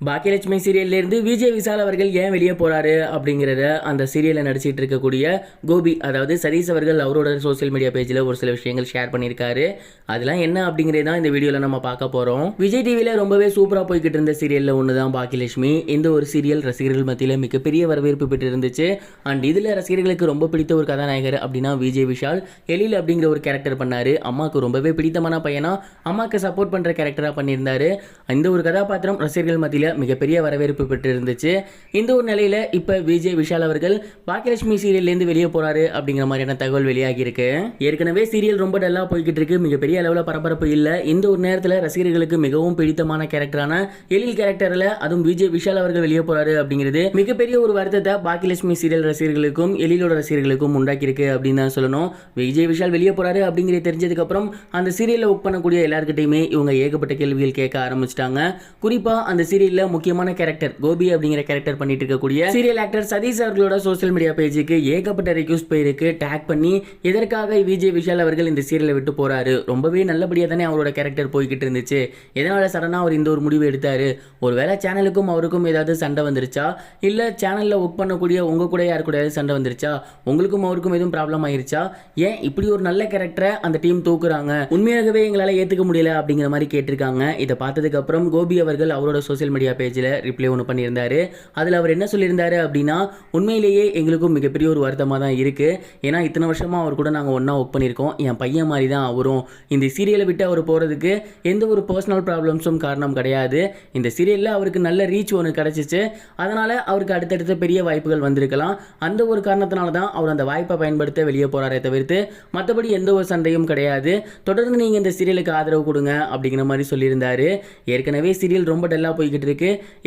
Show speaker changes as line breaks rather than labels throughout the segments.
பாக்கியலட்சுமி சீரியல்ல இருந்து விஜய் விசால் அவர்கள் ஏன் வெளியே போறாரு அப்படிங்கிறத அந்த சீரியல்ல நடிச்சிட்டு இருக்கக்கூடிய கோபி அதாவது சதீஷ் அவர்கள் அவரோட சோஷியல் மீடியா பேஜ்ல ஒரு சில விஷயங்கள் ஷேர் பண்ணியிருக்காரு. அதெல்லாம் என்ன அப்படிங்கிறது தான் இந்த வீடியோல நம்ம பார்க்க போறோம். விஜய் டிவில ரொம்பவே சூப்பரா போய்கிட்டு இருந்த சீரியல்ல ஒன்று தான் பாக்கியலட்சுமி. இந்த ஒரு சீரியல் ரசிகர்கள் மத்தியில் மிகப்பெரிய வரவேற்பு பெற்று இருந்துச்சு அண்ட் இதுல ரசிகர்களுக்கு ரொம்ப பிடித்த ஒரு கதாநாயகர் அப்படின்னா விஜய் விஷால். எழில் அப்படிங்கிற ஒரு கேரக்டர் பண்ணாரு. அம்மாவுக்கு ரொம்பவே பிடித்தமான பையனா அம்மாக்கு சப்போர்ட் பண்ற கேரக்டரா பண்ணியிருந்தாரு. இந்த ஒரு கதாபாத்திரம் ரசிகர்கள் மத்தியில் மிகப்பெரிய வரவேற்பு பெற்றிருந்துச்சு. இந்த ஒரு நிலையில் இப்போ விஜய் விஷால் அவர்கள் பாக்கியலட்சுமி சீரியல்லேருந்து வெளியே போகிறாரு அப்படிங்கிற மாதிரியான தகவல் வெளியாகி இருக்கு ஏற்கனவே சீரியல் ரொம்ப டல்லாக போய்கிட்டு இருக்கு. மிகப்பெரிய அளவில் பரபரப்பு இல்லை. இந்த ஒரு நேரத்தில் ரசிகர்களுக்கு மிகவும் பிடித்தமான கேரக்டரான எழில் கேரக்டரில் அதுவும் விஜய் விஷால் அவர்கள் வெளியே போகிறாரு அப்படிங்கிறது மிகப்பெரிய ஒரு வருத்தத்தை பாக்கியலட்சுமி சீரியல் ரசிகர்களுக்கும் எழிலோட ரசிகர்களுக்கும் உண்டாக்கியிருக்கு அப்படின்னு தான் சொல்லணும். விஜய் விஷால் வெளியே போகிறாரு அப்படிங்கிறத தெரிஞ்சதுக்கப்புறம் அந்த சீரியலில் ஒர்க் பண்ணக்கூடிய எல்லாருக்கிட்டையுமே இவங்க ஏகப்பட்ட கேள்விகள் கேட்க ஆரம்பிச்சிட்டாங்க. குறிப்பாக அந்த சீரியல் சீரியல்ல முக்கியமான கேரக்டர் கோபி அப்படிங்கிற கேரக்டர் பண்ணிட்டு இருக்கக்கூடிய சீரியல் ஆக்டர் சதீஷ் அவர்களோட சோஷியல் மீடியா பேஜுக்கு ஏகப்பட்ட ரெக்யூஸ்ட் போயிருக்கு. டேக் பண்ணி எதற்காக விஜய் விஷால் அவர்கள் இந்த சீரியலை விட்டு போறாரு? ரொம்பவே நல்லபடியாக தானே அவரோட கேரக்டர் போய்கிட்டு இருந்துச்சு. எதனால சடனாக அவர் இந்த ஒரு முடிவு எடுத்தாரு? ஒருவேளை சேனலுக்கும் அவருக்கும் ஏதாவது சண்டை வந்துருச்சா? இல்ல சேனல்ல ஒர்க் பண்ணக்கூடிய உங்க கூட யார் கூட சண்டை வந்துருச்சா? உங்களுக்கும் அவருக்கும் எதுவும் ப்ராப்ளம் ஆயிருச்சா? ஏன் இப்படி ஒரு நல்ல கேரக்டரை அந்த டீம் தூக்குறாங்க? உண்மையாகவே எங்களால் ஏத்துக்க முடியல அப்படிங்கிற மாதிரி கேட்டிருக்காங்க. இதை பார்த்ததுக்கு அப்புறம் கோபி அவர்கள் அவரோட சோஷியல் மீடியா பேஜில் ரிப்ளை ஒன்று பண்ணியிருந்தாரு. அதில் அவர் என்ன சொல்லியிருந்தாரு அப்படின்னா உண்மையிலேயே எங்களுக்கும் மிகப்பெரிய ஒரு வருத்தமாக தான் இருக்குது ஏன்னா இத்தனை வருஷமாக அவர் கூட நாங்கள் ஒன்றா ஒர்க் பண்ணியிருக்கோம். என் பையன் மாதிரி தான் அவரும். இந்த சீரியலை விட்டு அவர் போகிறதுக்கு எந்த ஒரு பர்சனல் ப்ராப்ளம்ஸும் காரணம் கிடையாது. இந்த சீரியலில் அவருக்கு நல்ல ரீச் ஒன்று கிடச்சிச்சு. அதனால் அவருக்கு அடுத்தடுத்த பெரிய வாய்ப்புகள் வந்திருக்கலாம். அந்த ஒரு காரணத்தினால தான் அவர் அந்த வாய்ப்பை பயன்படுத்த வெளியே போகிறாரே தவிர்த்து மற்றபடி எந்த ஒரு சண்டையும் கிடையாது. தொடர்ந்து நீங்கள் இந்த சீரியலுக்கு ஆதரவு கொடுங்க அப்படிங்கிற மாதிரி சொல்லியிருந்தாரு. ஏற்கனவே சீரியல் ரொம்ப டல்லாக போய்கிட்டு இருக்கு.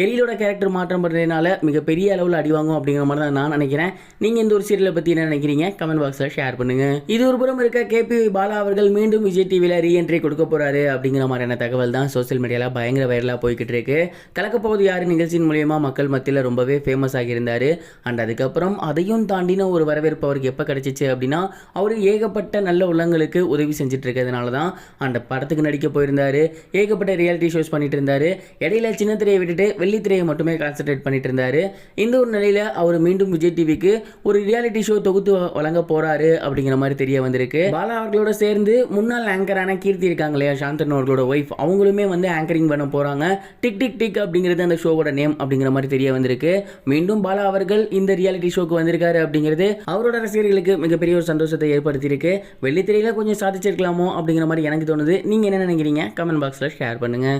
எலியோட கேரக்டர் மாற்றம் பண்ணுறதுனால மிகப்பெரிய அளவில் அடிவாங்கும் அப்படிங்கிற மாதிரி தான் நான் நினைக்கிறேன். நீங்கள் இந்த ஒரு சீரியலை பற்றி என்ன நினைக்கிறீங்க? கமெண்ட் பாக்ஸில் ஷேர் பண்ணுங்க. இது ஒரு புறம் இருக்க கேபி பாலா அவர்கள் மீண்டும் விஜய் டிவியில் ரீஎன்ட்ரி கொடுக்க போறாரு அப்படிங்கிற மாதிரியான தகவல் தான் சோஷியல் மீடியாவில் பயங்கர வைரலாக போய்கிட்டு இருக்கு. கலக்கப்போவது யார்? நிகழ்ச்சியின் மூலியமா மக்கள் மத்தியில் ரொம்பவே ஃபேமஸ் ஆகியிருந்தார். அண்ட் அதுக்கப்புறம் அதையும் தாண்டின ஒரு வரவேற்பு அவருக்கு எப்போ கிடைச்சிச்சு அப்படின்னா அவர் ஏகப்பட்ட நல்ல உள்ளங்களுக்கு உதவி செஞ்சுட்டு இருக்கிறதுனால தான் அந்த படத்துக்கு நடிக்க போயிருந்தாரு. ஏகப்பட்ட ரியாலிட்டி ஷோஸ் பண்ணிட்டு இருந்தார். இடையில சின்ன திரை விட்டுட்டு வெள்ளித்திரையை மட்டுமே கான்சென்ட்ரேட் பண்ணிட்டு இருந்தார். இந்த ஒரு நிலையில் அவர் மீண்டும் விஜய் டிவிக்கு ஒரு ரியாலிட்டி ஷோ தொகுத்து வழங்க போறாரு அப்படிங்கிற மாதிரி தெரிய வந்திருக்கு. பாலா அவர்களோட சேர்ந்து முன்னாள் ஆங்கரான கீர்த்தி இருக்காங்க இல்லையா சாந்தன் அவர்களோட ஒய்ஃப் அவங்களுமே வந்து ஆங்கரிங் பண்ண போறாங்க. டிக் டிக் டிக் அப்படிங்கிறது அந்த ஷோவோட நேம் அப்படிங்கிற மாதிரி தெரிய வந்திருக்கு. மீண்டும் பாலா அவர்கள் இந்த ரியாலிட்டி ஷோக்கு வந்திருக்காரு அப்படிங்கிறது அவரோட ரசிகர்களுக்கு மிகப்பெரிய ஒரு சந்தோஷத்தை ஏற்படுத்தியிருக்கு. வெள்ளித்திரையில் கொஞ்சம் சாதிச்சிருக்கலாமோ அப்படிங்கிற மாதிரி எனக்கு தோணுது. நீங்கள் என்ன நினைக்கிறீங்க? கமெண்ட் பாக்ஸில் ஷேர் பண்ணுங்கள்